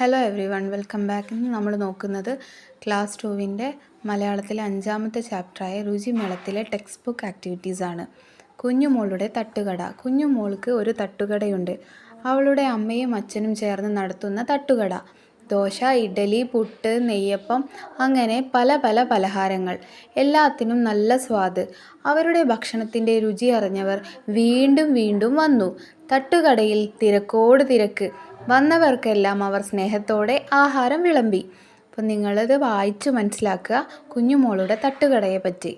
Hello everyone welcome back ഇന്ന് നമ്മൾ നോക്കുന്നത് ക്ലാസ് ടുവിന്റെ മലയാളത്തിലെ അഞ്ചാമത്തെ ചാപ്റ്ററായ രുചിമേളത്തിലെ ടെക്സ്റ്റ് ബുക്ക് ആക്ടിവിറ്റീസ് ആണ്. കുഞ്ഞുമോളുടെ തട്ടുകട. കുഞ്ഞുമോൾക്ക് ഒരു തട്ടുകടയുണ്ട്. അവളുടെ അമ്മയും അച്ഛനും ചേർന്ന് നടത്തുന്ന തട്ടുകട. ദോശ ഇഡലി പുട്ട് നെയ്യപ്പം അങ്ങനെ പല പല പലഹാരങ്ങൾ. എല്ലാത്തിനും നല്ല സ്വാദ്. അവരുടെ ഭക്ഷണത്തിന്റെ രുചി അറിഞ്ഞവർ വീണ്ടും വീണ്ടും വന്നു. തട്ടുകടയിൽ തിരക്കോട് തിരക്ക്. വന്നവർക്കെല്ലാം അവർ സ്നേഹത്തോടെ ആഹാരം വിളമ്പി. അപ്പം നിങ്ങളിത് വായിച്ചു മനസ്സിലാക്കുക കുഞ്ഞുമോളുടെ തട്ടുകടയെ പറ്റി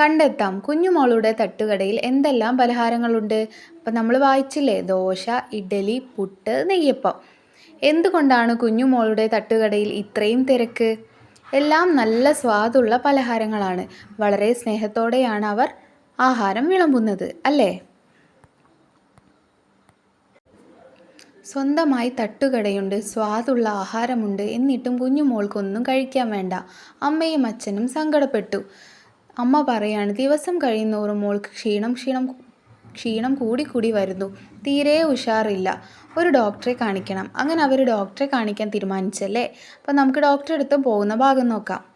കണ്ടെത്താം കുഞ്ഞുമോളുടെ തട്ടുകടയിൽ എന്തെല്ലാം പലഹാരങ്ങളുണ്ട്? അപ്പം നമ്മൾ വായിച്ചില്ലേ ദോശ ഇഡലി പുട്ട് നെയ്യപ്പം. എന്തുകൊണ്ടാണ് കുഞ്ഞുമോളുടെ തട്ടുകടയിൽ ഇത്രയും തിരക്ക്? എല്ലാം നല്ല സ്വാദുള്ള പലഹാരങ്ങളാണ്. വളരെ സ്നേഹത്തോടെയാണ് അവർ ആഹാരം വിളമ്പുന്നത് അല്ലേ? സ്വന്തമായി തട്ടുകടയുണ്ട് സ്വാദുള്ള ആഹാരമുണ്ട് എന്നിട്ടും കുഞ്ഞുമോൾക്കൊന്നും കഴിക്കാൻ വേണ്ട. അമ്മയും അച്ഛനും സങ്കടപ്പെട്ടു. അമ്മ പറയാണ് ദിവസം കഴിയുന്നോറും മോൾക്ക് ക്ഷീണം ക്ഷീണം ക്ഷീണം കൂടിക്കൂടി കൂടി വരുന്നു. തീരെ ഉഷാറില്ല. ഒരു ഡോക്ടറെ കാണിക്കണം. അങ്ങനെ അവർ ഡോക്ടറെ കാണിക്കാൻ തീരുമാനിച്ചല്ലേ? അപ്പം നമുക്ക് ഡോക്ടറെ അടുത്ത് പോകുന്ന ഭാഗം നോക്കാം.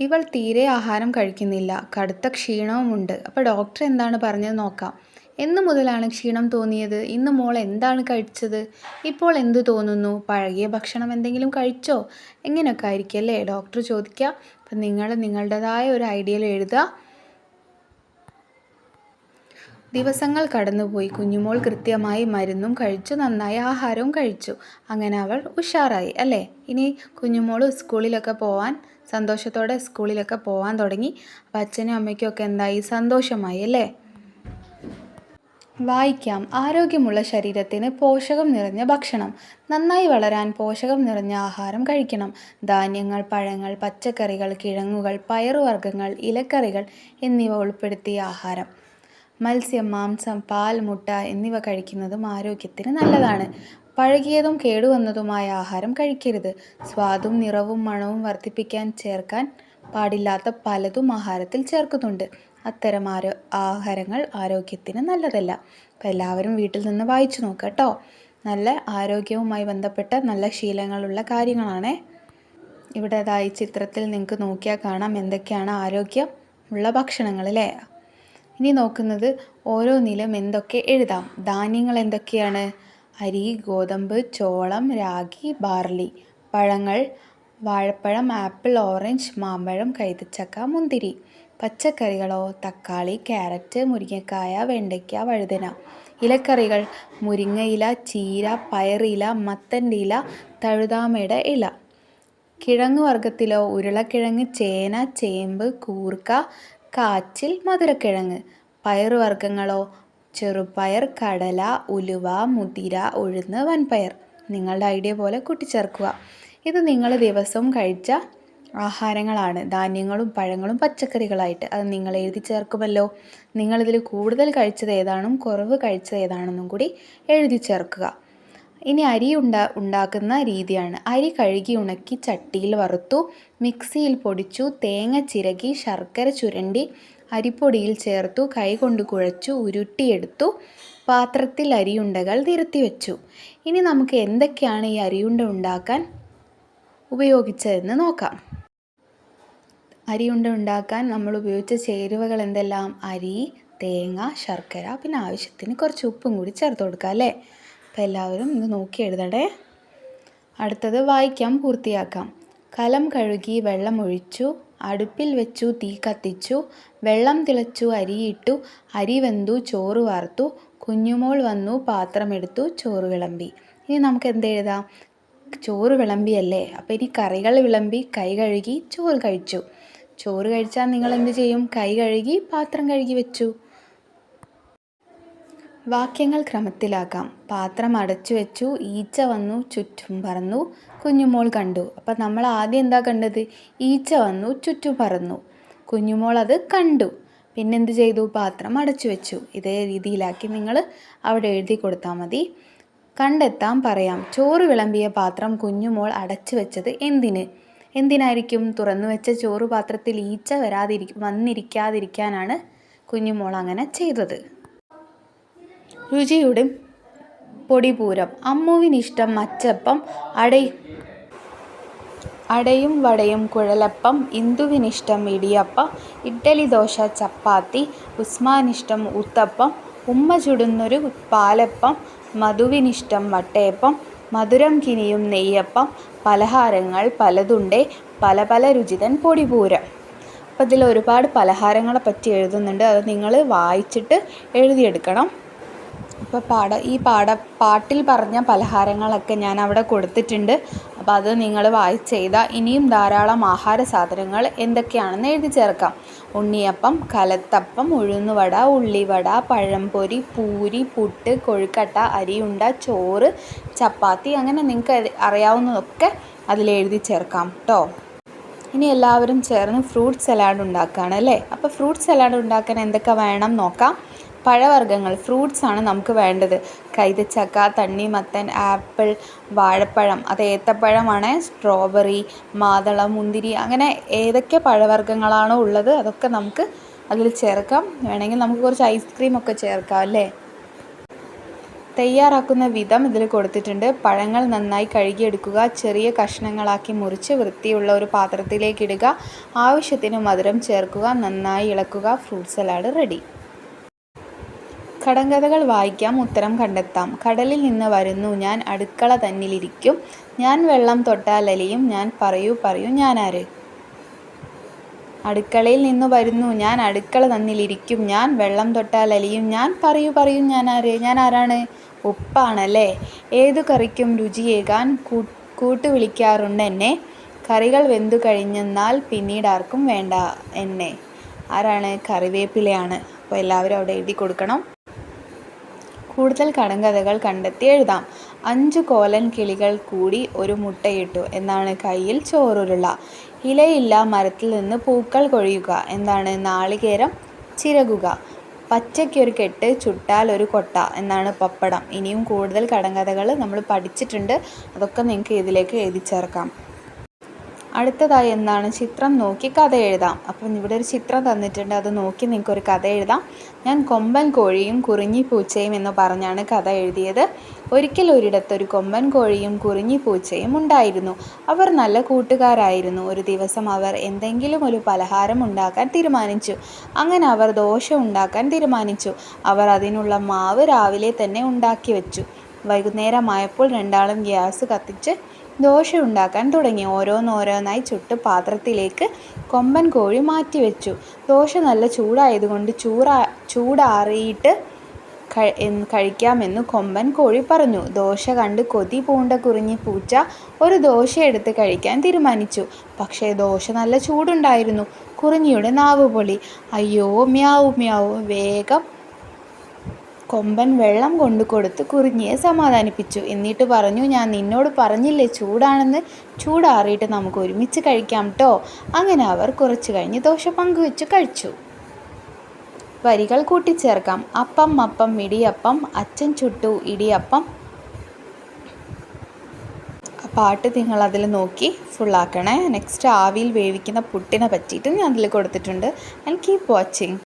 ഇവൾ തീരെ ആഹാരം കഴിക്കുന്നില്ല. കടുത്ത ക്ഷീണവുമുണ്ട്. അപ്പോൾ ഡോക്ടർ എന്താണ് പറഞ്ഞത് നോക്കാം. എന്ന് മുതലാണ് ക്ഷീണം തോന്നിയത്. ഇന്ന് മോൾ എന്താണ് കഴിച്ചത്? ഇപ്പോൾ എന്ത് തോന്നുന്നു? പഴകിയ ഭക്ഷണം എന്തെങ്കിലും കഴിച്ചോ? എങ്ങനെയൊക്കെ ആയിരിക്കും അല്ലേ? ഡോക്ടർ ചോദിക്കുക. അപ്പം നിങ്ങൾ നിങ്ങളുടേതായ ഒരു ഐഡിയയിൽ എഴുതുക. ദിവസങ്ങൾ കടന്നുപോയി. കുഞ്ഞുമോൾ കൃത്യമായി മരുന്നും കഴിച്ചു. നന്നായി ആഹാരവും കഴിച്ചു. അങ്ങനെ അവൾ ഉഷാറായി. അല്ലേ? ഇനി കുഞ്ഞുമോൾ സ്കൂളിലൊക്കെ പോവാൻ സന്തോഷത്തോടെ സ്കൂളിലൊക്കെ പോകാൻ തുടങ്ങി. അപ്പം അച്ഛനും അമ്മയ്ക്കും ഒക്കെ എന്തായി? സന്തോഷമായി അല്ലേ? വായിക്കാം. ആരോഗ്യമുള്ള ശരീരത്തിന് പോഷകം നിറഞ്ഞ ഭക്ഷണം. നന്നായി വളരാൻ പോഷകം നിറഞ്ഞ ആഹാരം കഴിക്കണം. ധാന്യങ്ങൾ പഴങ്ങൾ പച്ചക്കറികൾ കിഴങ്ങുകൾ പയറുവർഗങ്ങൾ ഇലക്കറികൾ എന്നിവ ഉൾപ്പെടുത്തിയ ആഹാരം. മത്സ്യം മാംസം പാൽ മുട്ട എന്നിവ കഴിക്കുന്നതും ആരോഗ്യത്തിന് നല്ലതാണ്. പഴകിയതും കേടുവന്നതുമായ ആഹാരം കഴിക്കരുത്. സ്വാദും നിറവും മണവും വർദ്ധിപ്പിക്കാൻ ചേർക്കാൻ പാടില്ലാത്ത പലതും ആഹാരത്തിൽ ചേർക്കുന്നുണ്ട്. അത്തരം ആരോ ആഹാരങ്ങൾ ആരോഗ്യത്തിന് നല്ലതല്ല. അപ്പം എല്ലാവരും വീട്ടിൽ നിന്ന് വായിച്ചു നോക്കുക കേട്ടോ നല്ല ആരോഗ്യവുമായി ബന്ധപ്പെട്ട നല്ല ശീലങ്ങളുള്ള കാര്യങ്ങളാണേ. ഇവിടെ ചിത്രത്തിൽ നിങ്ങൾക്ക് നോക്കിയാൽ കാണാം എന്തൊക്കെയാണ് ആരോഗ്യം ഉള്ള ഭക്ഷണങ്ങൾ അല്ലേ? ഇനി നോക്കുന്നത് ഓരോന്നിലും എന്തൊക്കെ എഴുതാം. ധാന്യങ്ങൾ എന്തൊക്കെയാണ്? അരി ഗോതമ്പ് ചോളം രാഗി ബാർലി പഴങ്ങൾ വാഴപ്പഴം ആപ്പിൾ ഓറഞ്ച് മാമ്പഴം കൈതച്ചക്ക മുന്തിരി പച്ചക്കറികളോ തക്കാളി ക്യാരറ്റ് മുരിങ്ങക്കായ വെണ്ടയ്ക്ക വഴുതന ഇലക്കറികൾ മുരിങ്ങയില ചീര പയറില മത്തന്റെ ഇല തഴുതാമയുടെ ഇല കിഴങ്ങ് വർഗത്തിലോ ഉരുളക്കിഴങ്ങ് ചേന ചേമ്പ് കൂർക്ക കാച്ചിൽ മധുരക്കിഴങ്ങ് പയറുവർഗങ്ങളോ ചെറുപയർ കടല ഉലുവ മുതിര ഉഴുന്ന് വൻപയർ. നിങ്ങളുടെ ഐഡിയ പോലെ കൂട്ടിച്ചേർക്കുക. ഇത് നിങ്ങൾ ദിവസവും കഴിച്ച ആഹാരങ്ങളാണ്. ധാന്യങ്ങളും പഴങ്ങളും പച്ചക്കറികളായിട്ട്. അത് നിങ്ങൾ എഴുതി ചേർക്കുമല്ലോ. നിങ്ങളിതിൽ കൂടുതൽ കഴിച്ചത് ഏതാണും കുറവ് കഴിച്ചത് ഏതാണെന്നും കൂടി എഴുതി ചേർക്കുക. ഇനി അരി ഉണ്ടാ ഉണ്ടാക്കുന്ന രീതിയാണ്. അരി കഴുകി ഉണക്കി ചട്ടിയിൽ വറുത്തു മിക്സിയിൽ പൊടിച്ചു തേങ്ങ ചിരകി ശർക്കര ചുരണ്ടി അരിപ്പൊടിയിൽ ചേർത്തു കൈകൊണ്ട് കുഴച്ചു ഉരുട്ടിയെടുത്തു പാത്രത്തിൽ അരിയുണ്ടകൾ നിരത്തി വെച്ചു ഇനി നമുക്ക് എന്തൊക്കെയാണ് ഈ അരിയുണ്ട ഉണ്ടാക്കാൻ ഉപയോഗിച്ചതെന്ന് നോക്കാം. അരിയുണ്ട ഉണ്ടാക്കാൻ നമ്മൾ ഉപയോഗിച്ച ചേരുവകൾ എന്തെല്ലാം? അരി തേങ്ങ ശർക്കര പിന്നെ ആവശ്യത്തിന് കുറച്ച് ഉപ്പും കൂടി ചേർത്ത് കൊടുക്കുക അല്ലേ? അപ്പോൾ എല്ലാവരും ഇത് നോക്കി എഴുതണേ. അടുത്തത് വായിക്കാം പൂർത്തിയാക്കാം. കലം കഴുകി വെള്ളം ഒഴിച്ചു അടുപ്പിൽ വെച്ചു തീ കത്തിച്ചു വെള്ളം തിളച്ചു അരിയിട്ടു അരി വെന്തു ചോറ് വാർത്തു കുഞ്ഞുമോൾ വന്നു പാത്രമെടുത്തു ചോറ് വിളമ്പി. ഇനി നമുക്ക് എന്ത് എഴുതാം? ചോറ് വിളമ്പിയല്ലേ? അപ്പോൾ ഇനി കറികൾ വിളമ്പി കൈ കഴുകി ചോറ് കഴിച്ചു. ചോറ് കഴിച്ചാൽ നിങ്ങൾ എന്ത് ചെയ്യും? കൈ കഴുകി പാത്രം കഴുകി വെച്ചു. വാക്യങ്ങൾ ക്രമത്തിലാക്കാം. പാത്രം അടച്ചു വെച്ചു ഈച്ച വന്നു ചുറ്റും പറന്നു കുഞ്ഞുമോൾ കണ്ടു. അപ്പം നമ്മൾ ആദ്യം എന്താ കണ്ടത്? ഈച്ച വന്നു ചുറ്റും പറന്നു. കുഞ്ഞുമോൾ അത് കണ്ടു. പിന്നെന്ത് ചെയ്തു? പാത്രം അടച്ചു വെച്ചു. ഇതേ രീതിയിലാക്കി നിങ്ങൾ അവിടെ എഴുതി കൊടുത്താൽ മതി. കണ്ടെത്താൻ പറയാം. ചോറ് വിളമ്പിയ പാത്രം കുഞ്ഞുമോൾ അടച്ചു വെച്ചത് എന്തിന്? എന്തിനായിരിക്കും? തുറന്നു വെച്ച ചോറ് പാത്രത്തിൽ ഈച്ച വരാതിരി വന്നിരിക്കാതിരിക്കാനാണ് കുഞ്ഞുമോൾ അങ്ങനെ ചെയ്തത്. രുചിയുടെ പൊടിപൂരം അമ്മുവിനിഷ്ടം അച്ചപ്പം അടയും അടയും വടയും കുഴലപ്പം ഇന്ദുവിനിഷ്ടം ഇടിയപ്പം ഇഡ്ഡലി ദോശ ചപ്പാത്തി ഉസ്മാനിഷ്ടം ഊത്തപ്പം ഉമ്മ ചുടുന്നൊരു പാലപ്പം മധുവിനിഷ്ടം വട്ടയപ്പം മധുരം കിനിയും നെയ്യപ്പം പലഹാരങ്ങൾ പലതുണ്ടേ പല പല രുചിതൻ പൊടിപൂരം. അപ്പോൾ ഇതിൽ ഒരുപാട് പലഹാരങ്ങളെ പറ്റി എഴുതുന്നുണ്ട്. അത് നിങ്ങൾ വായിച്ചിട്ട് എഴുതിയെടുക്കണം. അപ്പോൾ പാട ഈ പാട പാട്ടിൽ പറഞ്ഞ പലഹാരങ്ങളൊക്കെ ഞാൻ അവിടെ കൊടുത്തിട്ടുണ്ട്. അപ്പോൾ അത് നിങ്ങൾ വായിച്ചെഴുതുക ഇനിയും ധാരാളം ആഹാര സാധനങ്ങൾ എന്തൊക്കെയാണെന്ന് എഴുതി ചേർക്കാം. ഉണ്ണിയപ്പം കലത്തപ്പം ഉഴുന്നുവട ഉള്ളിവട പഴംപൊരി പൂരി പുട്ട് കൊഴുക്കട്ട അരിയുണ്ട ചോറ് ചപ്പാത്തി അങ്ങനെ നിങ്ങൾക്ക് അറിയാവുന്നതൊക്കെ അതിൽ എഴുതി ചേർക്കാം കേട്ടോ ഇനി എല്ലാവരും ചേർന്ന് ഫ്രൂട്ട് സലാഡ് ഉണ്ടാക്കുകയാണ് അല്ലേ? അപ്പോൾ ഫ്രൂട്ട് സലാഡ് ഉണ്ടാക്കാൻ എന്തൊക്കെ വേണം നോക്കാം. പഴവർഗങ്ങൾ ഫ്രൂട്ട്സ് ആണ് നമുക്ക് വേണ്ടത്. കൈതച്ചക്ക തണ്ണിമത്തൻ ആപ്പിൾ വാഴപ്പഴം അത് ഏത്തപ്പഴമാണ് സ്ട്രോബെറി മാതളം മുന്തിരി അങ്ങനെ ഏതൊക്കെ പഴവർഗങ്ങളാണോ ഉള്ളത് അതൊക്കെ നമുക്ക് അതിൽ ചേർക്കാം. വേണമെങ്കിൽ നമുക്ക് കുറച്ച് ഐസ്ക്രീം ഒക്കെ ചേർക്കാം അല്ലേ? തയ്യാറാക്കുന്ന വിധം ഇതിൽ കൊടുത്തിട്ടുണ്ട്. പഴങ്ങൾ നന്നായി കഴുകിയെടുക്കുക ചെറിയ കഷ്ണങ്ങളാക്കി മുറിച്ച് വൃത്തിയുള്ള ഒരു പാത്രത്തിലേക്ക് ഇടുക ആവശ്യത്തിന് മധുരം ചേർക്കുക നന്നായി ഇളക്കുക ഫ്രൂട്ട് സലാഡ് റെഡി കടങ്കഥകൾ വായിക്കാം ഉത്തരം കണ്ടെത്താം. കടലിൽ നിന്ന് വരുന്നു ഞാൻ അടുക്കള തന്നിലിരിക്കും. ഞാൻ വെള്ളം തൊട്ടാലലിയും ഞാൻ പറയൂ പറയൂ ഞാനാര് അടുക്കളയിൽ നിന്ന് വരുന്നു ഞാൻ അടുക്കള തന്നിലിരിക്കും. ഞാൻ വെള്ളം തൊട്ടാലലിയും ഞാൻ പറയൂ പറയൂ ഞാനാര് ഞാൻ ആരാണ്? ഉപ്പാണല്ലേ. ഏതു കറിക്കും രുചിയേകാൻ കൂട്ടു വിളിക്കാറുണ്ട് എന്നെ. കറികൾ വെന്തു കഴിഞ്ഞെന്നാൽ പിന്നീട് ആർക്കും വേണ്ട എന്നെ. ആരാണ്? കറിവേപ്പിലയാണ്. അപ്പോൾ എല്ലാവരും അവിടെ എഴുതി കൊടുക്കണം. കൂടുതൽ കടങ്കഥകൾ കണ്ടെത്തി എഴുതാം. അഞ്ചു കോലൻ കിളികൾ കൂടി ഒരു മുട്ടയിട്ടു. എന്നാണ് കയ്യിൽ ചോറുരുള. ഇലയില്ല മരത്തിൽ നിന്ന് പൂക്കൾ കൊഴിയുക. എന്താണ് നാളികേരം? ചിരകുക. പച്ചയ്ക്കൊരു കെട്ട് ചുട്ടാൽ ഒരു കൊട്ട. എന്നാണ് പപ്പടം. ഇനിയും കൂടുതൽ കടങ്കഥകൾ നമ്മൾ പഠിച്ചിട്ടുണ്ട്. അതൊക്കെ നിങ്ങൾക്ക് ഇതിലേക്ക് എഴുതി ചേർക്കാം അടുത്തതായി എന്താണ്? ചിത്രം നോക്കി കഥ എഴുതാം. അപ്പം ഇവിടെ ഒരു ചിത്രം തന്നിട്ടുണ്ട്. അത് നോക്കി നിങ്ങൾക്ക് ഒരു കഥ എഴുതാം. ഞാൻ കൊമ്പൻ കോഴിയും കുറിഞ്ഞി പൂച്ചയും എന്ന് പറഞ്ഞാണ് കഥ എഴുതിയത്. ഒരിക്കൽ ഒരിടത്തൊരു കൊമ്പൻ കോഴിയും കുറിഞ്ഞി പൂച്ചയും ഉണ്ടായിരുന്നു. അവർ നല്ല കൂട്ടുകാരായിരുന്നു. ഒരു ദിവസം അവർ എന്തെങ്കിലും ഒരു പലഹാരം ഉണ്ടാക്കാൻ തീരുമാനിച്ചു. അങ്ങനെ അവർ ദോശ ഉണ്ടാക്കാൻ തീരുമാനിച്ചു. അവർ അതിനുള്ള മാവ് രാവിലെ തന്നെ ഉണ്ടാക്കി വെച്ചു. വൈകുന്നേരമായപ്പോൾ രണ്ടാളും ഗ്യാസ് കത്തിച്ച് ദോശ ഉണ്ടാക്കാൻ തുടങ്ങി. ഓരോന്നോരോന്നായി ചുട്ട് പാത്രത്തിലേക്ക് കൊമ്പൻ കോഴി മാറ്റി വെച്ചു ദോശ നല്ല ചൂടായതുകൊണ്ട് ചൂടാ ചൂടാറിയിട്ട് കഴിക്കാമെന്ന് കൊമ്പൻ കോഴി പറഞ്ഞു. ദോശ കണ്ട് കൊതി പൂണ്ട കുറിഞ്ഞി പൂച്ച ഒരു ദോശ എടുത്ത് കഴിക്കാൻ തീരുമാനിച്ചു. പക്ഷേ ദോശ നല്ല ചൂടുണ്ടായിരുന്നു. കുറിഞ്ഞിയുടെ നാവ് പൊളി അയ്യോ മ്യാവു മ്യാവു. വേഗം കൊമ്പൻ വെള്ളം കൊണ്ടു കൊടുത്ത് കുറിഞ്ഞിയെ സമാധാനിപ്പിച്ചു. എന്നിട്ട് പറഞ്ഞു ഞാൻ നിന്നോട് പറഞ്ഞില്ലേ ചൂടാണെന്ന്? ചൂടാറിയിട്ട് നമുക്ക് ഒരുമിച്ച് കഴിക്കാം കേട്ടോ അങ്ങനെ അവർ കുറച്ച് കഴിഞ്ഞ് ദോശ പങ്കുവെച്ച് കഴിച്ചു. വരികൾ കൂട്ടിച്ചേർക്കാം. അപ്പം അപ്പം ഇടിയപ്പം അച്ഛൻ ചുട്ടു ഇടിയപ്പം. പാട്ട് നിങ്ങൾ അതിൽ നോക്കി ഫുള്ളാക്കണേ നെക്സ്റ്റ് ആവിയിൽ വേവിക്കുന്ന പുട്ടിനെ പറ്റിയിട്ട് ഞാൻ അതിൽ കൊടുത്തിട്ടുണ്ട്. And keep watching